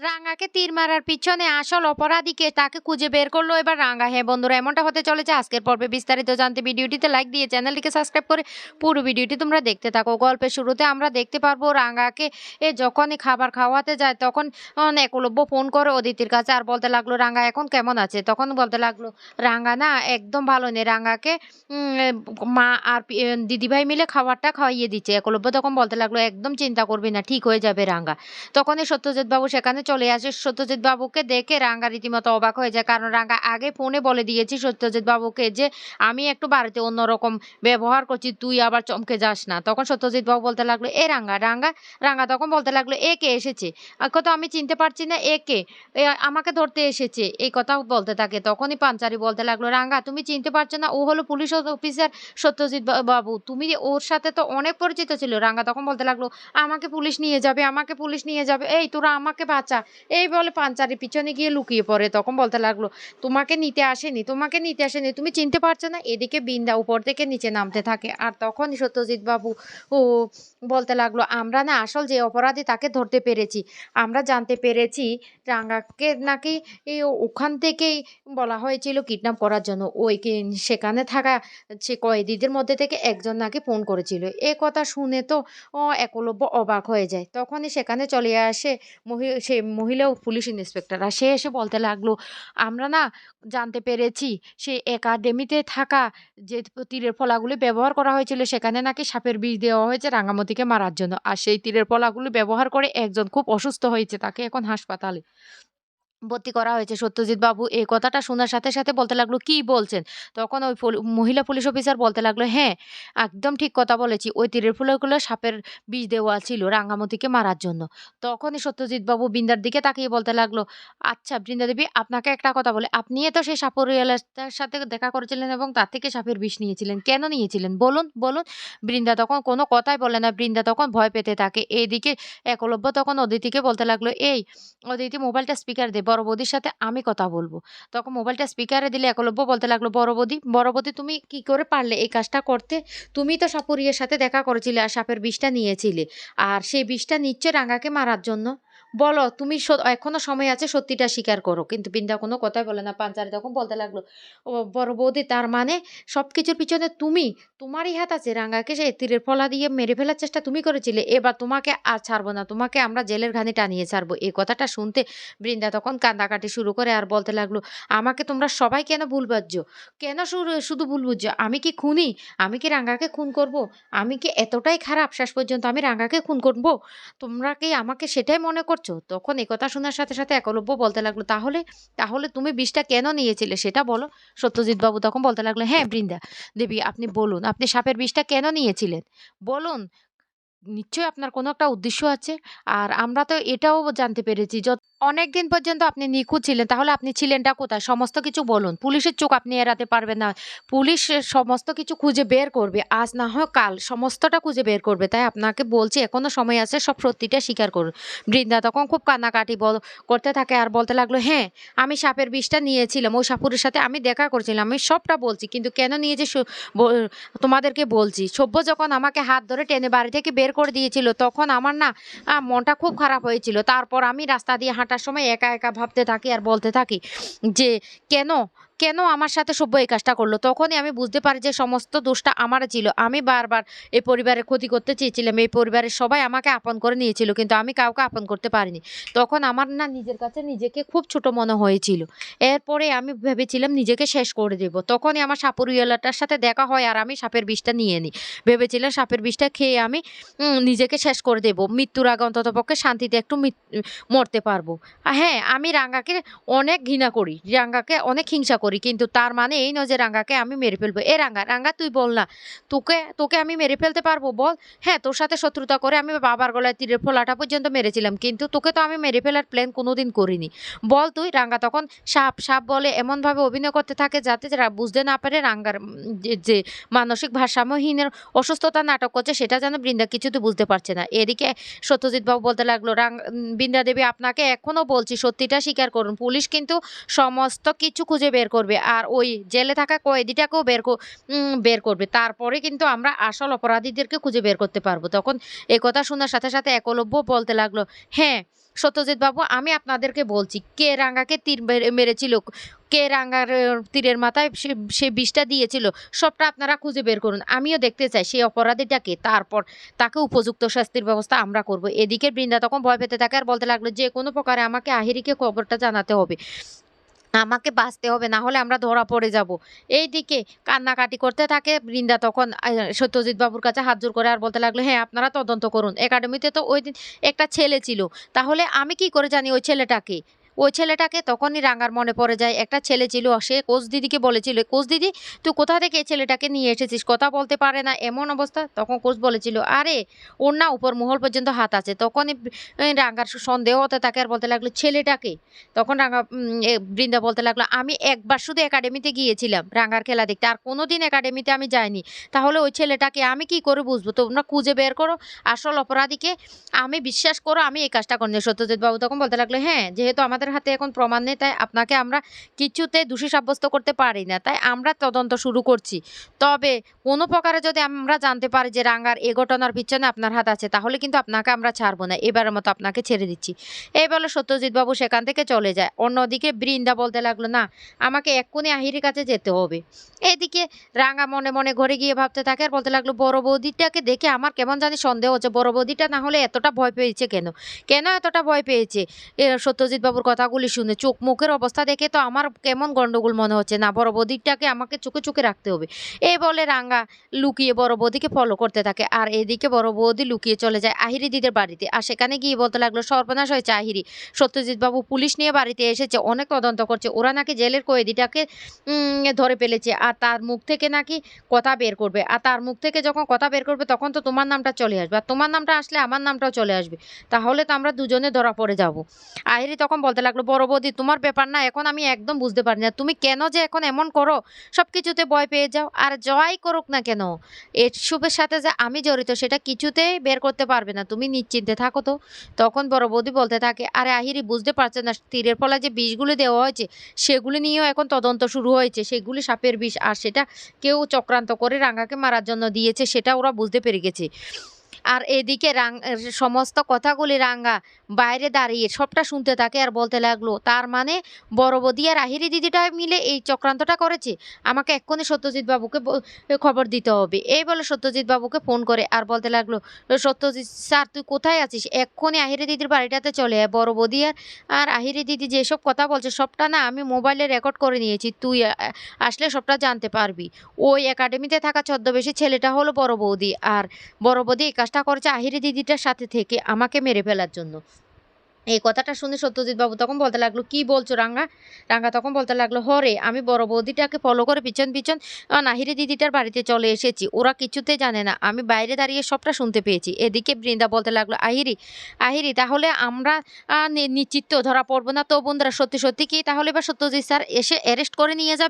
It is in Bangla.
Ranga রাঙ্গাকে তীর মারার পিছনে আসল অপরাধীকে তাকে খুঁজে বের করল এবার রাঙ্গা। হ্যাঁ বন্ধুরা, এমনটা হতে চলেছে। আজকের পর্বে বিস্তারিত জানতে ভিডিওটিতে লাইক দিয়ে চ্যানেলটিকে সাবস্ক্রাইব করে পুরো ভিডিওটি তোমরা দেখতে থাকো। গল্পের শুরুতে আমরা দেখতে পারব রাঙ্গাকে এ যখনই খাবার খাওয়াতে যায় তখন একলব্য ফোন করে অদিতির কাছে আর বলতে লাগল, রাঙ্গা, এখন কেমন আছে? তখন বলতে লাগল, রাঙ্গা, না, একদম ভালো নেই। রাঙ্গাকে মা আর দিদিভাই মিলে খাবারটা খাওয়াইয়ে দিচ্ছে। একলব্য তখন বলতে লাগল, একদম চিন্তা করবি না, ঠিক হয়ে যাবে রাঙ্গা। তখনই সত্যজিৎ বাবু সেখানে চলে আসে। সত্যজিৎ বাবুকে দেখে রাঙ্গা রীতিমতো অবাক হয়ে যায়। কারণ রাঙ্গা আগে ফোনে বলে দিয়েছি সত্যজিৎ বাবুকে যে, আমি একটু বাড়িতে অন্যরকম ব্যবহার করছি, তুই আবার চমকে যাস না। তখন সত্যজিৎ বাবু বলতে লাগল, এ রাঙ্গা রাঙ্গা রাঙ্গা তখন বলতে লাগল, এ কে এসেছে? কথা আমি চিনতে পারছি না, এ কে? আমাকে ধরতে এসেছে। এই কথা বলতে থাকে। তখনই পাঞ্চারি বলতে লাগল, রাঙ্গা, তুমি চিনতে পারছ না, ও হলো পুলিশ অফিসার সত্যজিৎ বাবু। তুমি ওর সাথে তো অনেক পরিচিত ছিল। রাঙ্গা তখন বলতে লাগল, আমাকে পুলিশ নিয়ে যাবে, আমাকে পুলিশ নিয়ে যাবে। এই তোরা আমাকে বাঁচা। এই বলে পাঞ্চারি পিছনে গিয়ে লুকিয়ে পড়ে। তখন বলতে লাগল, তোমাকে নিতে আসেনি, তোমাকে নিতে আসেনি, তুমি চিনতে পারছ না? এদিকে বিন্দা উপর থেকে নিচে নামতে থাকে। আর তখন সত্যজিৎ বাবু, ও বলতে লাগল, আমরা না আসল যে অপরাধী তাকে ধরতে পেরেছি। আমরা জানতে পেরেছি রাঙ্গাকে নাকি ওখান থেকেই বলা হয়েছিল কিডন্যাপ করার জন্য। ওই সেখানে থাকা সে কয়েদিদের মধ্যে থেকে একজন নাকি ফোন করেছিল। এ কথা শুনে তো একলব্য অবাক হয়ে যায়। তখনই সেখানে চলে আসে মহি- সে মহিলা পুলিশ ইন্সপেক্টর। আর সে এসে বলতে লাগল, আমরা না জানতে পেরেছি, সে একাডেমিতে থাকা যে তীরের ফলাগুলি ব্যবহার করা হয়েছিল, সেখানে নাকি সাপের বিষ দেওয়া হয়েছে রাঙামতিকে মারার জন্য। আর সেই তীরের ফলাগুলি ব্যবহার করে একজন খুব অসুস্থ হয়েছে, তাকে এখন হাসপাতালে ভর্তি করা হয়েছে। সত্যজিৎ বাবু এই কথাটা শোনার সাথে সাথে বলতে লাগল, কি বলছেন? তখন ওই মহিলা পুলিশ অফিসার বলতে লাগল হ্যাঁ একদম ঠিক কথা বলেছি। ওই তীরের ফুলগুলো সাপের বিষ দেওয়া ছিল রাঙ্গামতিকে মারার জন্য। তখনই সত্যজিৎ বাবু বৃন্দার দিকে তাকিয়ে বলতে লাগল আচ্ছা বৃন্দা দেবী, আপনাকে একটা কথা বলে। আপনি তো সেই সাপরিয়ালার সাথে দেখা করেছিলেন এবং তার থেকে সাপের বিষ নিয়েছিলেন। কেন নিয়েছিলেন? বলুন বলুন। বৃন্দা তখন কোনো কথাই বলে না। বৃন্দা তখন ভয় পেতে থাকে। এইদিকে একলব্য তখন অদিতিকে বলতে লাগল, এই, অদিতি মোবাইলটা স্পিকার দে বড় বৌদির সাথে আমি কথা বলব। তখন মোবাইলটা স্পিকারে দিলে একলব্য বলতে লাগল, বড় বৌদি বড় বৌদি তুমি কি করে পারলে এই কাজটা করতে? তুমি তো সাপুরিয়ার সাথে দেখা করেছিলে আর সাপের বিষটা নিয়েছিলে। আর সেই বিষটা নিচ্ছে রাঙাকে মারার জন্য। বলো, তুমি এখনও সময় আছে সত্যিটা স্বীকার করো। কিন্তু বিন্দা কোনো কথাই বলে না পাঞ্চারি তখন বলতে লাগল, ও বড় বৌদি, তার মানে সব কিছুর পিছনে তুমি, তোমারই হাত আছে রাঙ্গাকে সে তীরের ফলা দিয়ে মেরে ফেলার চেষ্টা তুমি করেছিলে, এবার তোমাকে আর ছাড়বো না, তোমাকে আমরা জেলের ঘানি টানিয়ে ছাড়বো। এই কথাটা শুনতে বৃন্দা তখন কান্দাকাটি শুরু করে আর বলতে লাগল, আমাকে তোমরা সবাই কেন ভুল বুঝছ? কেন শুধু ভুল বুঝছ? আমি কি খুনি? আমি কি রাঙ্গাকে খুন করব? আমি কি এতটাই খারাপ শেষ পর্যন্ত আমি রাঙ্গাকে খুন করব? তোমরা কি আমাকে সেটাই মনে করছ তখন একথা শোনার সাথে সাথে একলব্য বলতে লাগল, তাহলে তাহলে তুমি বিষটা কেন নিয়েছিলে সেটা বলো। সত্যজিৎ বাবু তখন বলতে লাগল হ্যাঁ বৃন্দা, দেবী, আপনি বলুন, আপনি সাপের বিষটা কেন নিয়েছিলেন? বলুন, নিশ্চয়ই আপনার কোনো একটা উদ্দেশ্য আছে, আর আমরা তো এটাও জানতে পেরেছি, যত অনেক দিন পর্যন্ত আপনি নিখোঁজ ছিলেন, তাহলে আপনি ছিলেনটা কোথায়? সমস্ত কিছু বলুন। পুলিশের চোখ আপনি এড়াতে পারবেন না। পুলিশ সমস্ত কিছু খুঁজে বের করবে। আজ না হয় কাল সমস্তটা খুঁজে বের করবে। তাই আপনাকে বলছি, এখনও সময় আছে, সব সত্যিটা স্বীকার করুন। বৃন্দা তখন খুব কান্নাকাটি বল, করতে থাকে আর বলতে লাগল হ্যাঁ আমি সাপের বিষটা নিয়েছিলাম। ওই সাপুরের সাথে আমি দেখা করছিলাম। আমি সবটা বলছি, কিন্তু কেন সু- ব- তোমাদেরকে বলছি? সভ্য যখন আমাকে হাত ধরে টেনে বাড়ি থেকে বের করে দিয়েছিল, তখন আমার না মনটা খুব খারাপ হয়েছিল। তারপর আমি রাস্তা দিয়ে হাঁটার সময় একা একা ভাবতে থাকি আর বলতে থাকি যে কেন কেন আমার সাথে সভ্য এই কাজটা করল? তখনই আমি বুঝতে পারি যে সমস্ত দোষটা আমার ছিল। আমি বারবার এই পরিবারের ক্ষতি করতে চেয়েছিলাম। এই পরিবারের সবাই আমাকে আপন করে নিয়েছিল, কিন্তু আমি কাউকে আপন করতে পারিনি। তখন আমার না নিজের কাছে নিজেকে খুব ছোট মনে হয়েছিল। এরপরে আমি ভেবেছিলাম নিজেকে শেষ করে দেব। তখনই আমার সাপুরিওয়ালাটার সাথে দেখা হয় আর আমি সাপের বিষটা নিয়ে নিই। ভেবেছিলাম সাপের বিষটা খেয়ে আমি নিজেকে শেষ করে দেব। মৃত্যুর আগে অন্তত পক্ষে শান্তিতে একটু মরতে পারব। হ্যাঁ আমি রাঙ্গাকে অনেক ঘৃণা করি। রাঙ্গাকে অনেক হিংসা করি। কিন্তু তার মানে এই নয় যে রাঙ্গাকে আমি মেরে ফেলব। এ রাঙ্গা রাঙ্গা, তুই বল না। তোকে তোকে আমি মেরে ফেলতে পারব, বল। হ্যাঁ তোর সাথে শত্রুতা করে আমি বাবার গলায় তীরের ফোলাটা পর্যন্ত মেরেছিলাম। কিন্তু তোকে তো আমি মেরে ফেলার প্ল্যান কোনোদিন করিনি। বল তুই, রাঙ্গা তখন সাপ সাপ বলে এমনভাবে অভিনয় করতে থাকে যাতে বুঝতে না পারে রাঙ্গার যে- মানসিক ভারসাম্যহীনের অসুস্থতা নাটক করছে সেটা যেন বৃন্দা কিছুতে বুঝতে পারছে না। এদিকে সত্যজিৎ বাবু বলতে লাগল, রাং বৃন্দা দেবী আপনাকে এখনও বলছি সত্যিটা স্বীকার করুন। পুলিশ কিন্তু সমস্ত কিছু খুঁজে বের করবে। আর ওই জেলে থাকা কয়েদিটাকেও বের বের করবে। তারপরে কিন্তু আমরা আসল অপরাধীদেরকে খুঁজে বের করতে পারব। তখন এই কথা শোনার সাথে সাথে একলব্য বলতে লাগল হ্যাঁ সত্যজিৎ বাবু, আমি আপনাদেরকে বলছি, কে রাঙ্গাকে তীর মেরেছিল? কে রাঙ্গার তীরের মাথায় সে বিষটা দিয়েছিল? সবটা আপনারা খুঁজে বের করুন। আমিও দেখতে চাই সেই অপরাধীটাকে। তারপর তাকে উপযুক্ত শাস্তির ব্যবস্থা আমরা করব। এদিকে বৃন্দা তখন ভয় পেতে থাকে আর বলতে লাগল, যে কোনো প্রকারে আমাকে আহিরিকে খবরটা জানাতে হবে। আমাকে বাঁচতে হবে, না হলে আমরা ধরা পড়ে যাব। এই দিকে কান্নাকাটি করতে থাকে বৃন্দা তখন সত্যজিৎ বাবুর কাছে হাত জোর করে আর বলতে লাগল হ্যাঁ আপনারা তদন্ত করুন। একাডেমিতে তো ওই দিন একটা ছেলে ছিল। তাহলে আমি কি করে জানি ওই ছেলেটাকে? ওই ছেলেটাকে তখনই রাঙ্গার মনে পড়ে যায়। একটা ছেলে ছিল, সে কোচ দিদিকে বলেছিল কোচ দিদি তুই কোথা থেকে ছেলেটাকে নিয়ে এসেছিস? কথা বলতে পারে না, এমন অবস্থা? তখন কোচ বলেছিল, আরে, ওর না উপর মহল পর্যন্ত হাত আছে। তখনই রাঙ্গার সন্দেহ হতে থাকে আর বলতে লাগল, ছেলেটাকে? তখন রাঙ্গা বৃন্দা বলতে লাগল, আমি একবার শুধু একাডেমিতে গিয়েছিলাম রাঙ্গার খেলা দেখতে, আর কোনো দিন একাডেমিতে আমি যাইনি। তাহলে ওই ছেলেটাকে আমি কি করে বুঝব? তোমরা খুঁজে বের করো। আসল অপরাধীকে আমি বিশ্বাস করো, আমি এই কাজটা করিনি। সত্যজিৎ বাবু তখন বলতে লাগল হ্যাঁ যেহেতু আমাদের হাতে এখন প্রমাণ নেই, তাই আপনাকে আমরা কিছুতে দোষী সাব্যস্ত করতে পারি না, তাই আমরা তদন্ত শুরু করছি। তবে কোনো প্রকারে যদি আমরা জানতে পারি যে রাঙ্গার এ ঘটনার পিছনে আপনার হাত আছে, তাহলে কিন্তু আপনাকে আমরা ছাড়বো না, এবারের মতো আপনাকে ছেড়ে দিচ্ছি। এই বলে সত্যজিৎ বাবু সেখান থেকে চলে যায়। অন্যদিকে বৃন্দা বলতে লাগল, না, আমাকে এক্ষুনি আহিরির কাছে যেতে হবে। এদিকে রাঙা মনে মনে ঘরে গিয়ে ভাবতে থাকে আর বলতে লাগল, বড় বৌদিটাকে দেখে আমার কেমন জানি সন্দেহ হচ্ছে, বড় বৌদিটা না হলে এতটা ভয় পেয়েছে কেন? কেন এতটা ভয় পেয়েছে? এ সত্যজিৎ বাবুর কথাগুলি শুনে চোখ মুখের অবস্থা দেখে তো আমার কেমন গন্ডগোল মনে হচ্ছে। না, বড় বৌদিটাকে আমাকে চোখে চোখে রাখতে হবে। এই বলে রাঙ্গা লুকিয়ে বড় বৌদিকে ফলো করতে থাকে। আর এদিকে বড় বৌদি লুকিয়ে চলে যায় আহিরি দিদের বাড়িতে। আর সেখানে গিয়ে বলতে লাগল, সর্বনাশ হয়েছে আহিরি। সত্যজিৎ বাবু পুলিশ নিয়ে বাড়িতে এসেছে, অনেক তদন্ত করছে। ওরা নাকি জেলের কয়েদিটাকে ধরে ফেলেছে। আর তার মুখ থেকে নাকি কথা বের করবে। আর তার মুখ থেকে যখন কথা বের করবে, তখন তো তোমার নামটা চলে আসবে। আর তোমার নামটা আসলে আমার নামটাও চলে আসবে। তাহলে তো আমরা দুজনে ধরা পড়ে যাব। আহিরি তখন বলতে লাগল, বড় বৌদি, তোমার ব্যাপার না, এখন আমি একদম বুঝতে পারি না। তুমি কেন যে এখন এমন করো? সব কিছুতে ভয় পেয়ে যাও। আর জয় করুক না কেন এসবের সাথে যে আমি জড়িত, সেটা কিছুতেই বের করতে পারবে না। তুমি নিশ্চিন্তে থাকো তো। তখন বড় বৌদি বলতে থাকে, আরে আহিরি, বুঝতে পারছে না, তীরের ফলা যে বিষগুলি দেওয়া হয়েছে, সেগুলি নিয়েও এখন তদন্ত শুরু হয়েছে। সেগুলি সাপের বিষ, আর সেটা কেউ চক্রান্ত করে রাঙ্গাকে মারার জন্য দিয়েছে, সেটা ওরা বুঝতে পেরে গেছে। আর এদিকে রাং সমস্ত কথাগুলি রাঙ্গা বাইরে দাঁড়িয়ে সবটা শুনতে থাকে আর বলতে লাগল, তার মানে বড় বদি আর আহিরি দিদিটা মিলে এই চক্রান্তটা করেছে? আমাকে এক্ষুনি সত্যজিৎ বাবুকে খবর দিতে হবে। এই বলে সত্যজিৎ বাবুকে ফোন করে আর বলতে লাগল, সত্যজিৎ স্যার, তুই কোথায় আছিস? এক্ষুনি আহিরি দিদির বাড়িটাতে চলে আয়। বড় বদি আর আর আহিরি দিদি যেসব কথা বলছে সবটা না আমি মোবাইলে রেকর্ড করে নিয়েছি। তুই আসলে সবটা জানতে পারবি। ওই একাডেমিতে থাকা ছদ্মবেশী ছেলেটা হলো বড় বৌদি আর বড় বৌদি এই কাজটা করেছে আহিরি দিদিটার সাথে থেকে আমাকে মেরে ফেলার জন্য। এই কথাটা শুনে সত্যজিৎ বাবু তখন বলতে লাগল, কি বলছো রাঙ্গা? রাঙ্গা তখন বলতে লাগল, হরে, আমি বড় বৌদিটাকে ফলো করে পিছন পিছন নাহিরি দিদিটার বাড়িতে চলে এসেছি। ওরা কিছুতে জানে না। আমি বাইরে দাঁড়িয়ে সবটা শুনতে পেয়েছি। এদিকে বৃন্দা বলতে লাগল, আহিরি আহিরি, তাহলে আমরা নিশ্চিত ধরা পড়ব না তো বন্ধুরা? সত্যি সত্যি কি? তাহলে বা সত্যজিৎ স্যার এসে অ্যারেস্ট করে নিয়ে যাবে?